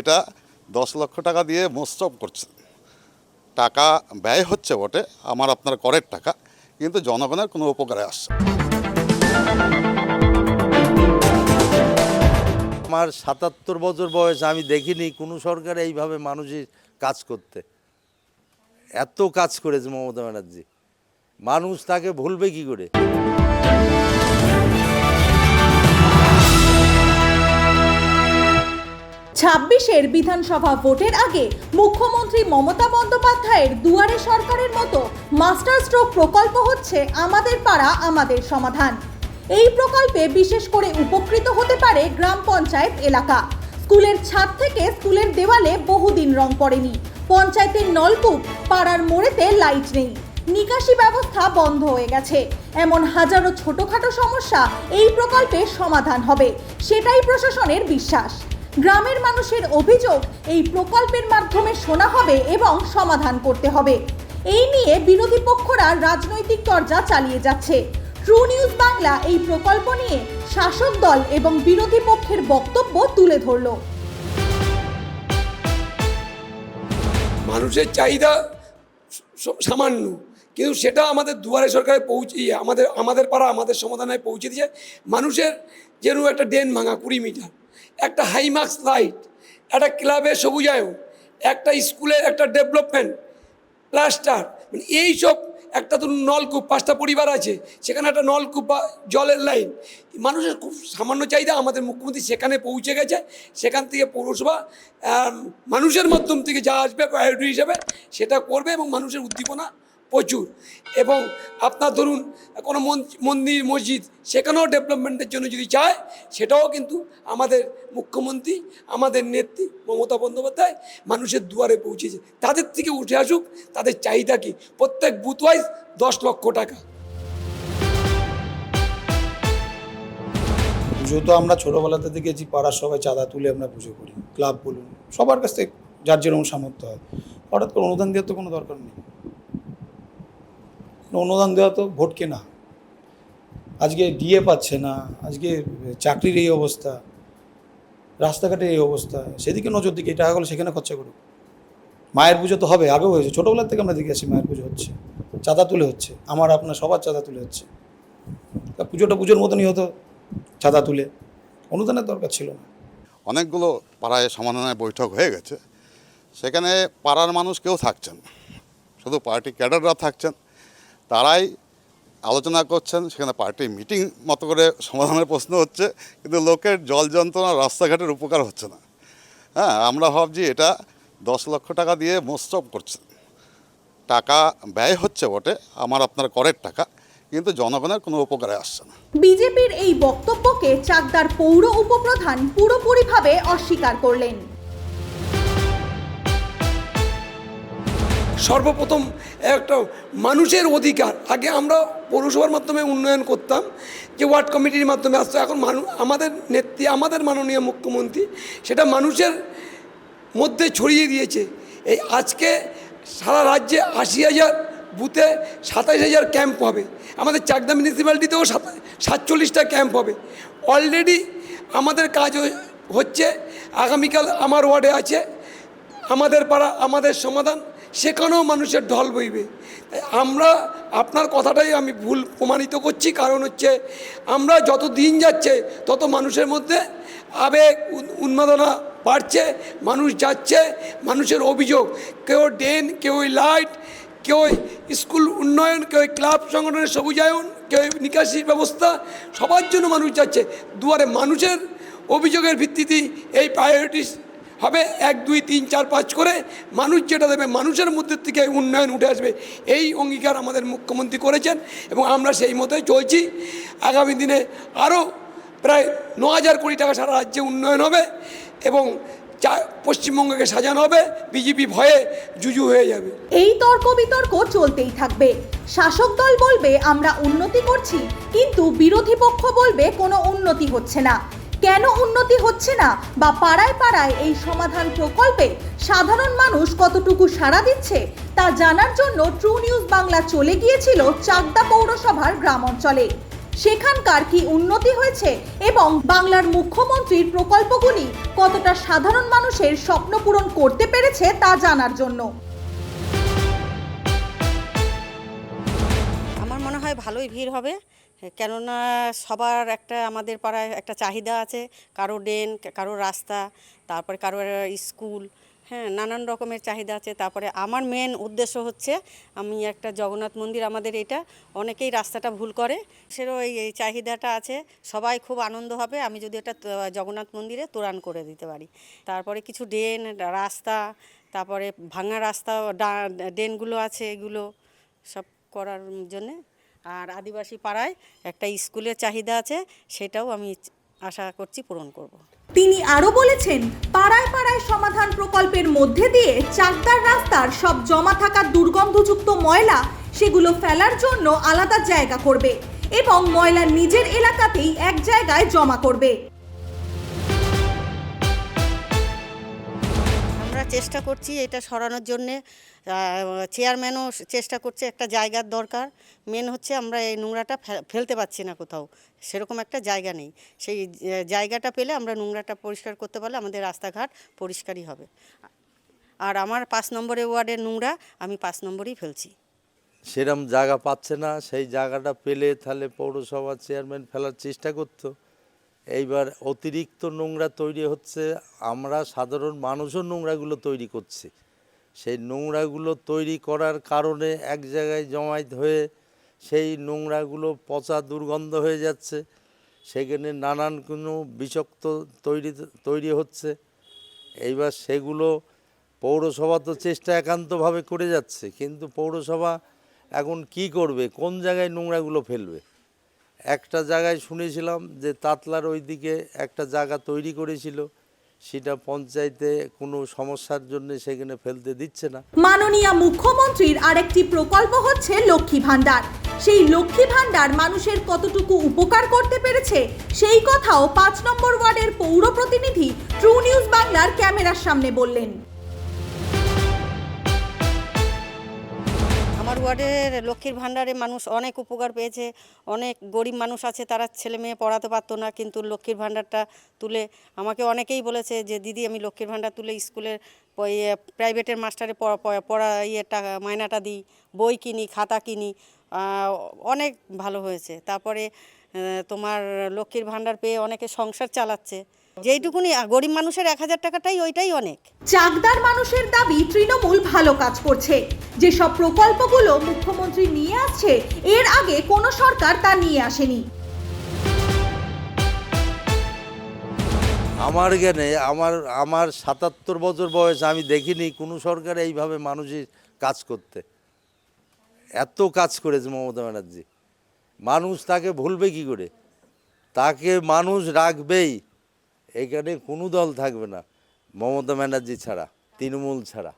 এটা দশ লক্ষ টাকা দিয়ে মোস্তব করছে। টাকা ব্যয় হচ্ছে বটে, আমার আপনার করের টাকা, কিন্তু জনগণের কোনো উপকারে আসছে আমার সাতাত্তর বছর বয়স আমি দেখিনি কোনো সরকার এইভাবে মানুষের কাজ করতে। এত কাজ করেছে মমতা ব্যানার্জি। মানুষ তাকে ভুলবে কি করে? ছাব্বিশের বিধানসভা ভোটের আগে মুখ্যমন্ত্রী মমতা বন্দ্যোপাধ্যায়ের দুয়ারে সরকারের মতো মাস্টার স্ট্রোক প্রকল্প হচ্ছে আমাদের পাড়া, আমাদের সমাধান। এই প্রকল্পে বিশেষ করে উপকৃত হতে পারে গ্রাম পঞ্চায়েত এলাকা। স্কুলের ছাদ থেকে স্কুলের দেওয়ালে বহুদিন রং পড়েনি। পঞ্চায়েতের নলকূপ, পাড়ার মোড়েতে লাইট নেই। নিকাশি ব্যবস্থা বন্ধ হয়ে গেছে। এমন হাজারো ছোটখাটো সমস্যা এই প্রকল্পে সমাধান হবে, সেটাই প্রশাসনের বিশ্বাস। গ্রামের মানুষের অভিযোগ, এই প্রকল্পের মাধ্যমে শোনা হবে এবং সমাধান করতে হবে। এই নিয়ে বিরোধী পক্ষরা রাজনৈতিক চর্চা চালিয়ে যাচ্ছে। ট্রু নিউজ বাংলা এই প্রকল্প নিয়ে শাসক দল এবং বিরোধী পক্ষের বক্তব্য তুলে ধরল। মানুষের চাহিদা সামান্য। কিন্তু সেটা আমাদের দুয়ারে সরকারে পৌঁছে, আমাদের আমাদের পাড়া আমাদের সমাধানে পৌঁছে দিয়েছে। মানুষের যেন একটা ড্রেন ভাঙা কুড়ি মিটার। একটা হাইমার্কস লাইট একটা ক্লাবের সবুজায়ন, একটা স্কুলের একটা ডেভেলপমেন্ট প্লাস্টার মানে এইসব একটা তো নলকূপ, পাঁচটা পরিবার আছে, সেখানে একটা নলকূপ বা জলের লাইন মানুষের খুব সামান্য চাহিদা আমাদের মুখ্যমন্ত্রী সেখানে পৌঁছে গেছে, সেখান থেকে পৌরসভা মানুষের মাধ্যম থেকে যা আসবে হিসেবে সেটা করবে এবং মানুষের উদ্দীপনা প্রচুর। এবং আপনার ধরুন, কোনো মন- মন্দির, মসজিদ, সেখানেও ডেভেলপমেন্টের জন্য যদি চায়, সেটাও কিন্তু আমাদের মুখ্যমন্ত্রী, আমাদের নেত্রী মমতা বন্দ্যোপাধ্যায় মানুষের দুয়ারে পৌঁছেছে। তাদের থেকে উঠে আসুক, তাদের চাহিদা কি? প্রত্যেক বুথ ওয়াইজ দশ লক্ষ টাকা। পুজো তো আমরা ছোটোবেলাতে দেখেছি, পাড়ার সবাই চাঁদা তুলে আমরা পুজো করি, ক্লাব বলুন, সবার কাছ থেকে যার যেরকম সামর্থ্য হয়। হঠাৎ করে অনুদান দেওয়ার তো কোনো দরকার নেই। অনুদান দেওয়া তো ভোট কেনা আজকে ডিএ পাচ্ছে না, আজকে চাকরির এই অবস্থা, রাস্তাঘাটের এই অবস্থা, সেদিকে নজর দিকে এই টাকাগুলো সেখানে খরচা করুক। মায়ের পুজো তো হবে, আগেও হয়েছে, ছোটোবেলার থেকে আমরা দেখে আসি মায়ের পুজো হচ্ছে, চাঁদা তুলে হচ্ছে, আমার, আপনার, সবার চাঁদা তুলে হচ্ছে। তা পুজোটা পুজোর মতনই হতো, চাঁদা তুলে, অনুদানের দরকার ছিল না। অনেকগুলো পাড়ায় সমাধানের বৈঠক হয়ে গেছে, সেখানে পাড়ার মানুষ কেউ থাকছেন শুধু পার্টি ক্যাডাররা থাকছেন। তারাই আলোচনা করছেন, সেখানে পার্টি মিটিং মতো করে সমাধানের প্রশ্ন হচ্ছে, কিন্তু লোকের জল যন্ত্রণা রাস্তাঘাটের উপকার হচ্ছে না। হ্যাঁ আমরা ভাবছি এটা দশ লক্ষ টাকা দিয়ে মোস্তব করছে। টাকা ব্যয় হচ্ছে বটে, আমার আপনার করের টাকা, কিন্তু জনগণের কোনো উপকারে আসছে না। বিজেপির এই বক্তব্যকে চাকদার পৌর উপপ্রধান পুরোপুরিভাবে অস্বীকার করলেন। সর্বপ্রথম একটা মানুষের অধিকার। আগে আমরা পৌরসভার মাধ্যমে উন্নয়ন করতাম, যে ওয়ার্ড কমিটির মাধ্যমে আসতো। এখন মানুষ আমাদের নেত্রী, আমাদের মাননীয় মুখ্যমন্ত্রী সেটা মানুষের মধ্যে ছড়িয়ে দিয়েছে। এই আজকে সারা রাজ্যে আশি হাজার বুথে সাতাশ হাজার ক্যাম্প হবে। আমাদের চাকদা মিউনিসিপ্যালিটিতেও সাতচল্লিশটা ক্যাম্প হবে। অলরেডি আমাদের কাজ হচ্ছে, আগামীকাল আমার ওয়ার্ডে আছে। আমাদের পাড়া, আমাদের সমাধান সেখানেও মানুষের ঢল বইবে। আমরা আপনার কথাটাই আমি ভুল প্রমাণিত করছি, কারণ হচ্ছে আমরা যত দিন যাচ্ছে, তত মানুষের মধ্যে আবেগ উন্মাদনা বাড়ছে, মানুষ যাচ্ছে, মানুষের অভিযোগ। কেউ ড্রেন, কেউ লাইট, কেউ স্কুল উন্নয়ন, কেউ ক্লাব সংগঠনের সবুজায়ন, কেউ নিকাশি ব্যবস্থা, সবার জন্য মানুষ যাচ্ছে। দুয়ারে মানুষের অভিযোগের ভিত্তিতেই এই প্রায়োরিটিস হবে এক, দুই, তিন, চার, পাঁচ করে মানুষ যেটা দেবে, মানুষের মধ্যে থেকে উন্নয়ন উঠে আসবে। এই অঙ্গীকার আমাদের মুখ্যমন্ত্রী করেছেন এবং আমরা সেই মতোই চলছি। আগামী দিনে আরও প্রায় ন হাজার কোটি টাকা সারা রাজ্যে উন্নয়ন হবে এবং চা, পশ্চিমবঙ্গকে সাজানো হবে। বিজেপি ভয়ে জুজু হয়ে যাবে। এই তর্ক বিতর্ক চলতেই থাকবে। শাসক দল বলবে, আমরা উন্নতি করছি, কিন্তু বিরোধী পক্ষ বলবে, কোনো উন্নতি হচ্ছে না। কেন উন্নতি হচ্ছে না বা পাড়ায় পাড়ায় এই সমাধান প্রকল্পে সাধারণ মানুষ কতটুকু সাড়া দিচ্ছে তা জানার জন্য ট্রু নিউজ বাংলা চলে গিয়েছিল চাকদা পৌরসভার গ্রাম অঞ্চলে। সেখানকার কি উন্নতি হয়েছে এবং বাংলার মুখ্যমন্ত্রীর প্রকল্পগুলি কতটা সাধারণ মানুষের স্বপ্ন পূরণ করতে পেরেছে তা জানার জন্য। আমার মনে হয় ভালোই ভিড় হবে। কেননা সবার একটা আমাদের পাড়ায় একটা চাহিদা আছে, কারও ড্রেন, কারও রাস্তা, তারপরে কারও স্কুল হ্যাঁ নানান রকমের চাহিদা আছে। তারপরে আমার মেন উদ্দেশ্য হচ্ছে, আমি একটা জগন্নাথ মন্দির, আমাদের এটা, অনেকেই রাস্তাটা ভুল করে, সেরও এই চাহিদাটা আছে। সবাই খুব আনন্দ হবে, আমি যদি এটা জগন্নাথ মন্দিরে তোরান করে দিতে পারি। তারপরে কিছু ড্রেন, রাস্তা, তারপরে ভাঙা রাস্তা ড্রেনগুলো আছে, এগুলো সব করার জন্যে আর আদিবাসী পাড়ায় একটা স্কুলের চাহিদা আছে সেটাও আমি আশা করছি পূরণ করব। তিনি আরও বলেছেন পাড়ায় পাড়ায় সমাধান প্রকল্পের মধ্যে দিয়ে চাকদার রাস্তার সব জমা থাকা দুর্গন্ধযুক্ত ময়লা সেগুলো ফেলার জন্য আলাদা জায়গা করবে এবং ময়লা নিজের এলাকাতেই এক জায়গায় জমা করবে আমরা চেষ্টা করছি এটা সরানোর জন্যে চেয়ারম্যানও চেষ্টা করছে, একটা জায়গার দরকার। মেন হচ্ছে আমরা এই নোংরাটা ফেলতে পারছি না কোথাও। সেরকম একটা জায়গা নেই। সেই জায়গাটা পেলে আমরা নোংরাটা পরিষ্কার করতে পারলে আমাদের রাস্তাঘাট পরিষ্কারই হবে। আর আমার পাঁচ নম্বরে ওয়ার্ডের নোংরা, আমি পাঁচ নম্বরেই ফেলছি। সেরম জায়গা পাচ্ছে না। সেই জায়গাটা পেলে তাহলে পৌরসভা চেয়ারম্যান ফেলার চেষ্টা করতো। এইবার অতিরিক্ত নোংরা তৈরি হচ্ছে। আমরা সাধারণ মানুষও নোংরাগুলো তৈরি করছি। সেই নোংরাগুলো তৈরি করার কারণে এক জায়গায় জমায়েত হয়ে সেই নোংরাগুলো পচা দুর্গন্ধ হয়ে যাচ্ছে। সেখানে নানান কোনো বিষাক্ত তৈরি তৈরি হচ্ছে। এইবার সেগুলো পৌরসভা তো চেষ্টা একান্তভাবে করে যাচ্ছে, কিন্তু পৌরসভা এখন কি করবে? কোন জায়গায় নোংরাগুলো ফেলবে? একটা জায়গায় শুনেছিলাম যে তাতলার ওইদিকে একটা জায়গা তৈরি করেছিল। সেটা পঞ্চায়েতে কোনো সমস্যার জন্য সেখানে ফেলতে দিচ্ছে না। মাননীয় মুখ্যমন্ত্রীর আরেকটি প্রকল্প হচ্ছে লক্ষ্মী ভাণ্ডার। সেই লক্ষ্মী ভাণ্ডার মানুষের কতটুকু উপকার করতে পেরেছে, সেই কথাও পাঁচ নম্বর ওয়ার্ডের পৌর প্রতিনিধি ট্রু নিউজ বাংলার ক্যামেরার সামনে বললেন। আমার ওয়ার্ডের লক্ষ্মীর ভাণ্ডারে মানুষ অনেক উপকার পেয়েছে। অনেক গরিব মানুষ আছে, তারা ছেলে মেয়ে পড়াতে পারতো না, কিন্তু লক্ষ্মীর ভাণ্ডারটা তুলে আমাকে অনেকেই বলেছে যে, দিদি, আমি লক্ষ্মীর ভাণ্ডার তুলে স্কুলের প্রাইভেটের মাস্টারে পড়া ইয়ে টাকা মায়নাটা দিই, বই কিনি, খাতা কিনি। অনেক ভালো হয়েছে। তারপরে তোমার লক্ষ্মীর ভাণ্ডার পেয়ে অনেকে সংসার চালাচ্ছে। যেইটুকুনি গরিব মানুষের এক হাজার টাকাটাই ওইটাই অনেক। চাকদার মানুষের দাবি তৃণমূল ভালো কাজ করছে। যেসব প্রকল্পগুলো মুখ্যমন্ত্রী নিয়ে আসছে এর আগে কোনো সরকার তা নিয়ে আসেনি। আমার জ্ঞানে আমার আমার সাতাত্তর বছর বয়স আমি দেখিনি কোনো সরকার এইভাবে মানুষের কাজ করতে। এত কাজ করেছে মমতা ব্যানার্জি। মানুষ তাকে ভুলবে কি করে? তাকে মানুষ রাখবেই। এখানে কোনো দল থাকবে না। মমতা ব্যানার্জি ছাড়া তৃণমূল ছাড়া।